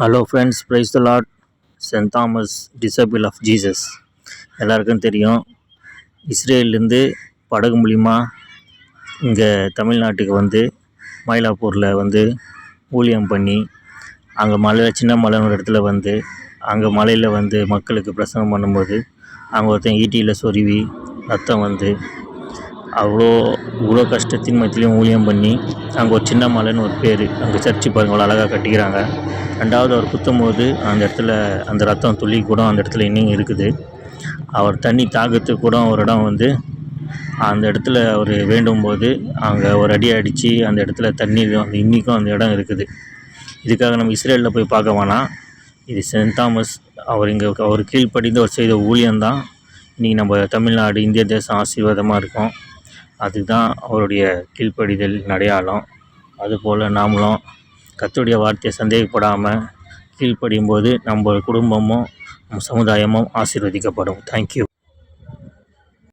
Hello friends praise the lord saint Thomas disciple of Jesus எல்லாருக்கும் தெரியும். இஸ்ரேலேருந்து படகு மூலிமா இங்கே தமிழ்நாட்டுக்கு வந்து மயிலாப்பூரில் வந்து ஊழியம் பண்ணி அங்கே மலையில் சின்ன மலைங்கிற இடத்துல வந்து அங்கே மலையில் வந்து மக்களுக்கு பிரசங்கம் பண்ணும்போது அங்கே ஒருத்தன் ஈட்டியில் சொருவி ரத்தம் வந்து அவ்வளோ இவ்வளோ கஷ்டத்தின் மத்தியிலையும் ஊழியம் பண்ணி அங்கே ஒரு சின்ன மலைன்னு ஒரு பேர். அங்கே சர்ச்சு பாருங்க அவ்வளோ அழகாக கட்டிக்கிறாங்க. ரெண்டாவது அவர் குத்தும்போது அந்த இடத்துல அந்த ரத்தம் துள்ளி கூட அந்த இடத்துல இன்னும் இருக்குது. அவர் தண்ணி தாகத்துக்கு கூட ஒரு இடம் வந்து அந்த இடத்துல அவர் வேண்டும் போது அங்கே ஒரு அடி அடித்து அந்த இடத்துல தண்ணீர் அந்த இன்றைக்கும் அந்த இடம் இருக்குது. இதுக்காக நம்ம இஸ்ரேலில் போய் பார்க்க வேணாம். இது சென்ட் தாமஸ். அவர் இங்கே அவர் கீழ்ப்படிந்து அவர் செய்த ஊழியம்தான். இன்றைக்கி நம்ம தமிழ்நாடு இந்திய தேசம் ஆசீர்வாதமாக இருக்கும். அதுதான் அவருடைய கீழ்ப்படிதல் அடையாளம். அதுபோல் நாமளும் கத்துடைய வார்த்தையை சந்தேகப்படாமல் கீழ்ப்படியும் போது நம்ம குடும்பமும் சமுதாயமும் ஆசீர்வதிக்கப்படும். தேங்க்யூ